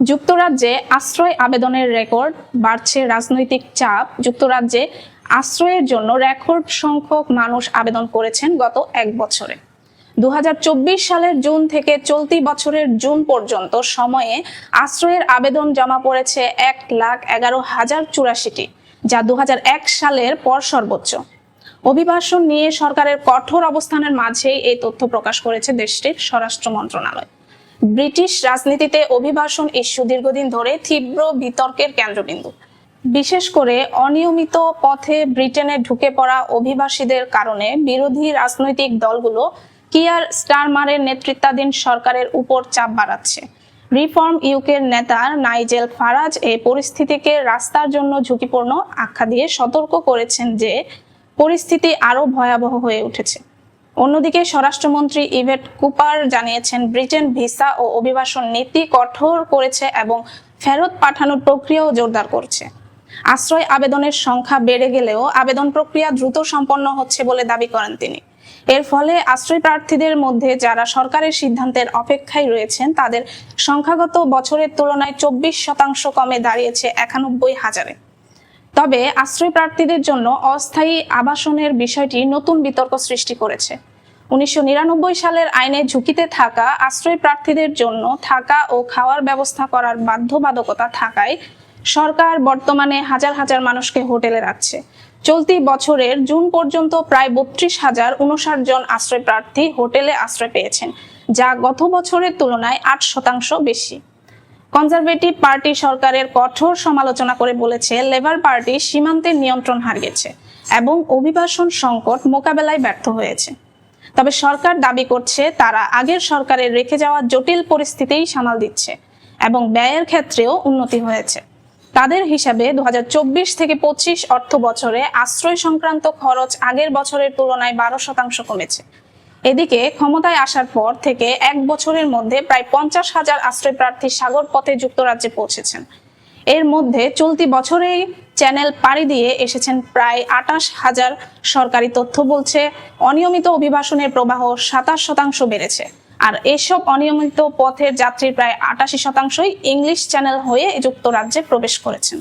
যুক্তরাজ্যে আশ্রয় আবেদনের রেকর্ড বাড়ছে রাজনৈতিক চাপ। যুক্তরাজ্যে আশ্রয়ের জন্য রেকর্ড সংখ্যক মানুষ আবেদন করেছেন গত এক বছরে। দুহাজার চব্বিশ সালের জুন থেকে চলতি বছরের জুন পর্যন্ত সময়ে আশ্রয়ের আবেদন জমা পড়েছে এক লাখ এগারো হাজার চুরাশিটি, যা দু হাজার এক সালের পর সর্বোচ্চ। অভিবাসন নিয়ে সরকারের কঠোর অবস্থানের মাঝেই এই তথ্য প্রকাশ করেছে দেশটির স্বরাষ্ট্র মন্ত্রণালয়। ব্রিটিশ রাজনীতিতে অভিবাসন ইস্যু দীর্ঘদিন ধরে তীব্র বিতর্কের কেন্দ্রবিন্দু। বিশেষ করে অনিয়মিত পথে ব্রিটেনে ঢুকে পড়া অভিবাসীদের কারণে বিরোধী রাজনৈতিক দলগুলো কিয়ার স্টারমারের নেতৃত্বাধীন সরকারের উপর চাপ বাড়াচ্ছে। রিফর্ম ইউকের নেতা নাইজেল ফারাজ এই পরিস্থিতিকে রাস্তার জন্য ঝুঁকিপূর্ণ আখ্যা দিয়ে সতর্ক করেছেন যে, পরিস্থিতি আরও ভয়াবহ হয়ে উঠেছে। অন্যদিকে স্বরাষ্ট্রমন্ত্রী ইভেট কুপার জানিয়েছেন, ব্রিটেন ভিসা ও অভিবাসন নীতি কঠোর করেছে এবং ফেরত পাঠানোর প্রক্রিয়াও জোরদার করছে। আশ্রয় আবেদনের সংখ্যা বেড়ে গেলেও আবেদন প্রক্রিয়া দ্রুত সম্পন্ন হচ্ছে বলে দাবি করেন তিনি। এর ফলে আশ্রয় প্রার্থীদের মধ্যে যারা সরকারের সিদ্ধান্তের অপেক্ষায় রয়েছেন, তাদের সংখ্যাগত বছরের তুলনায় চব্বিশ শতাংশ কমে দাঁড়িয়েছে একানব্বই হাজারে। তবে আশ্রয় প্রার্থীদের জন্য অস্থায়ী আবাসনের বিষয়টি নতুন বিতর্ক সৃষ্টি করেছে। উনিশশো নিরানব্বই সালের আইনে ঝুঁকিতে থাকা আশ্রয় প্রার্থীদের জন্য থাকা ও খাওয়ার ব্যবস্থা করার বাধ্যবাধকতা থাকায় সরকার বর্তমানে হাজার হাজার মানুষকে হোটেলে রাখছে। চলতি বছরের জুন পর্যন্ত প্রায় বত্রিশ হাজার উনষাট জন আশ্রয় প্রার্থী হোটেলে আশ্রয় পেয়েছেন, যা গত বছরের তুলনায় আট শতাংশ বেশি। কনজারভেটিভ পার্টি সরকারের কঠোর সমালোচনা করে বলেছে, লেবার পার্টি সীমান্তের নিয়ন্ত্রণ হারিয়েছে এবং অভিবাসন সংকট মোকাবেলায় ব্যর্থ হয়েছে। তবে সরকার দাবি করছে, তারা আগের সরকারের রেখে যাওয়া জটিল পরিস্থিতিই সামাল দিচ্ছে এবং ব্যয়ের ক্ষেত্রেও উন্নতি হয়েছে। তাদের হিসাবে দু হাজার চব্বিশ থেকে পঁচিশ অর্থ বছরে আশ্রয় সংক্রান্ত খরচ আগের বছরের তুলনায় বারো শতাংশ কমেছে। এদিকে ক্ষমতায় আসার পর থেকে এক বছরের মধ্যে প্রায় পঞ্চাশ হাজার আশ্রয় প্রার্থী সাগর পথে যুক্তরাজ্যে পৌঁছেছেন। এর মধ্যে চলতি বছরেই চ্যানেল পাড়ি দিয়ে এসেছেন প্রায় আটাশ হাজার সরকারি তথ্য বলছে, অনিয়মিত অভিবাসনের প্রবাহ সাতাশ শতাংশ বেড়েছে। আর এসব অনিয়মিত পথের যাত্রীর প্রায় আটাশি শতাংশই ইংলিশ চ্যানেল হয়ে যুক্তরাজ্যে প্রবেশ করেছেন।